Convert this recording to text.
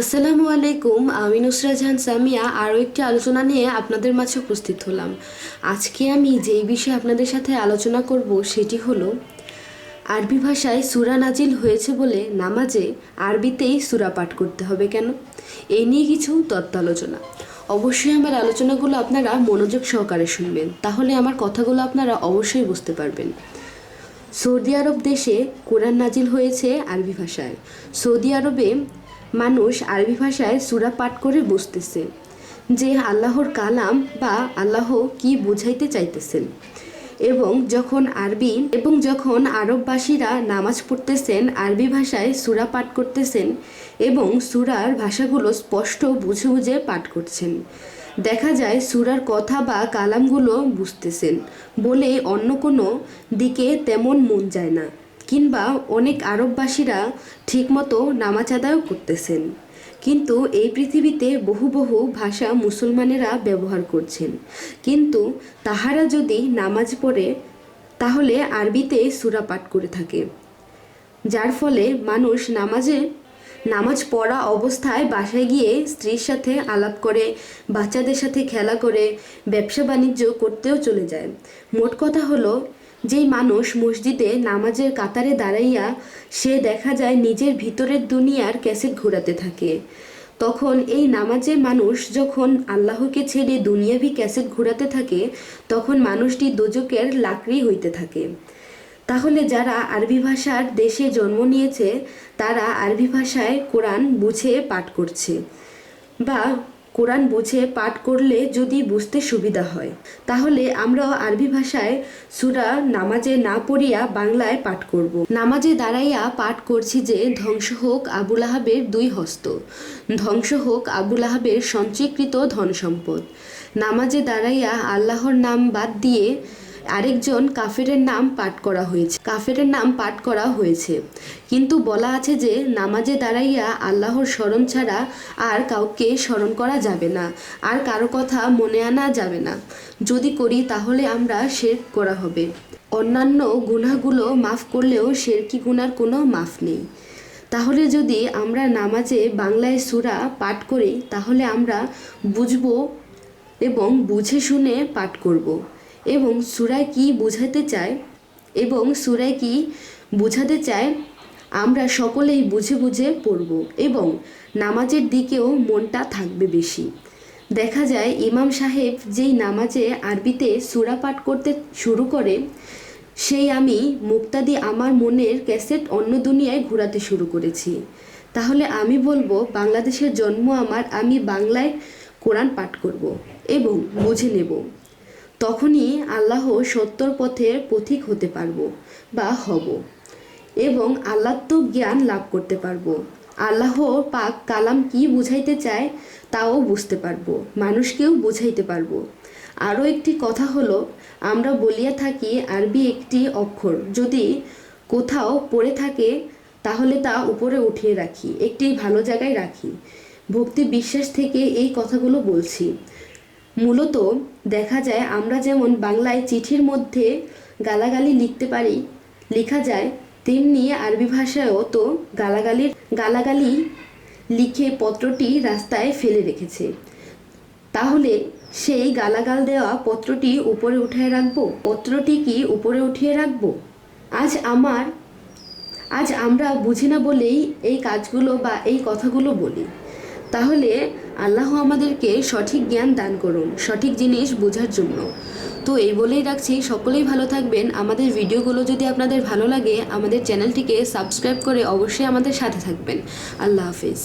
আসসালামু আলাইকুম, আমি নুসরা জাহান সামিয়া, আরও একটি আলোচনা নিয়ে আপনাদের মাঝে উপস্থিত হলাম। আজকে আমি যেই বিষয়ে আপনাদের সাথে আলোচনা করব সেটি হলো, আরবি ভাষায় সুরা নাজিল হয়েছে বলে নামাজে আরবিতেই সুরা পাঠ করতে হবে কেন? এই নিয়ে কিছু তত্ত্ব আলোচনা অবশ্যই আমার আলোচনাগুলো আপনারা মনোযোগ সহকারে শুনবেন, তাহলে আমার কথাগুলো আপনারা অবশ্যই বুঝতে পারবেন। সৌদি আরব দেশে কোরআন নাজিল হয়েছে আরবি ভাষায়। সৌদি আরবে মানুষ আরবি ভাষায় সুরা পাঠ করে বুঝতেছে যে আল্লাহর কালাম বা আল্লাহ কি বুঝাইতে চাইতেছেন। এবং যখন আরবি এবং যখন আরববাসীরা নামাজ পড়তেছেন, আরবি ভাষায় সূরা পাঠ করতেছেন এবং সুরার ভাষাগুলো স্পষ্ট বুঝে বুঝে পাঠ করছেন, দেখা যায় সুরার কথা বা কালামগুলো বুঝতেছেন বলে অন্য কোনো দিকে তেমন মন যায় না। কিংবা অনেক আরববাসীরা ঠিকমতো নামাজ আদায়ও করতেছেন। কিন্তু এই পৃথিবীতে বহু বহু ভাষা মুসলমানেরা ব্যবহার করছেন। কিন্তু তাহারা যদি নামাজ পড়ে, তাহলে আরবিতে সূরা পাঠ করে থাকে। যার ফলে মানুষ নামাজে, নামাজ পড়া অবস্থায় বাসায় গিয়ে স্ত্রীর সাথে আলাপ করে, বাচ্চাদের সাথে খেলা করে, ব্যবসা বাণিজ্য করতেও চলে যায়। মোট কথা হলো যেই মানুষ মসজিদে নামাজের কাতারে দাঁড়াইয়া সে দেখা যায় নিজের ভিতরের দুনিয়ার ক্যাসেট ঘোরাতে থাকে। তখন এই নামাজে মানুষ যখন আল্লাহকে ছেড়ে দুনিয়াভি ক্যাসেট ঘোরাতে থাকে, তখন মানুষটি দোজকের লাকড়ি হইতে থাকে। তাহলে যারা আরবি ভাষার দেশে জন্ম নিয়েছে, তারা আরবি ভাষায় কোরআন বুঝে পাঠ করছে। বা কোরআন বুঝে পাঠ করলে যদি বুঝতে সুবিধা হয়, তাহলে আমরা আরবি ভাষায় সুরা নামাজে না পড়িয়া বাংলায় পাঠ করব। নামাজে দাঁড়াইয়া পাঠ করছি যে ধ্বংস হোক আবুল আহাবের দুই হস্ত, ধ্বংস হোক আবুল আহাবের সঞ্চয়কৃত ধন সম্পদ নামাজে দাঁড়াইয়া আল্লাহর নাম বাদ দিয়ে আরেকজন কাফেরের নাম পাঠ করা হয়েছে। কাফেরের নাম পাঠ করা হয়েছে। কিন্তু বলা আছে যে, নামাজে দাঁড়াইয়া আল্লাহর স্মরণ ছাড়া আর কাউকে স্মরণ করা যাবে না, আর কারও কথা মনে আনা যাবে না। যদি করি, তাহলে আমরা শের করা হবে। অন্যান্য গুনাহগুলো মাফ করলেও শেরকি গুনার কোনো মাফ নেই। তাহলে যদি আমরা নামাজে বাংলায় সুরা পাঠ করি, তাহলে আমরা বুঝব এবং বুঝে শুনে পাঠ করব। এবং সুরায় কি বোঝাতে চায় এবং সুরায় কি বোঝাতে চায়, আমরা সকলেই বুঝে বুঝে পড়ব এবং নামাজের দিকেও মনটা থাকবে বেশি। দেখা যায়, ইমাম সাহেব যেই নামাজে আরবিতে সুরা পাঠ করতে শুরু করে, সেই আমি মুক্তাদি আমার মনের ক্যাসেট অন্য দুনিয়ায় ঘোরাতে শুরু করেছি। তাহলে আমি বলব, বাংলাদেশের জন্ম আমার, আমি বাংলায় কোরআন পাঠ করব এবং বুঝে নেব। তখনই আল্লাহ সত্যর পথের পথিক হতে পারব বা হব এবং আল্লাত্ম জ্ঞান লাভ করতে পারব। আল্লাহ পাক কালাম কি বুঝাইতে চায় তাও বুঝতে পারব, মানুষকেও বুঝাইতে পারব। আরও একটি কথা হলো, আমরা বলিয়া থাকি আরবি একটি অক্ষর, যদি কোথাও পড়ে থাকে তাহলে তা উপরে উঠিয়ে রাখি, একটি ভালো জায়গায় রাখি। ভক্তি বিশ্বাস থেকে এই কথাগুলো বলছি। মূলত দেখা যায় আমরা যেমন বাংলায় চিঠির মধ্যে গালাগালি লিখতে পারি, লেখা যায়, তেমনি আরবি ভাষায়ও তো গালাগালির, গালাগালি লিখে পত্রটি রাস্তায় ফেলে রেখেছে। তাহলে সেই গালাগাল দেওয়া পত্রটি উপরে উঠিয়ে রাখব? পত্রটি কি উপরে উঠিয়ে রাখব? আজ আমার, আজ আমরা বুঝি না বলেই এই কাজগুলো বা এই কথাগুলো বলি। তাহলে আল্লাহ আমাদেরকে সঠিক জ্ঞান দান করুন, সঠিক জিনিস বোঝার জন্য। তো এই বলেই রাখছি, সকলেই ভালো থাকবেন। আমাদের ভিডিওগুলো যদি আপনাদের ভালো লাগে, আমাদের চ্যানেলটিকে সাবস্ক্রাইব করে অবশ্যই আমাদের সাথে থাকবেন। আল্লাহ হাফিজ।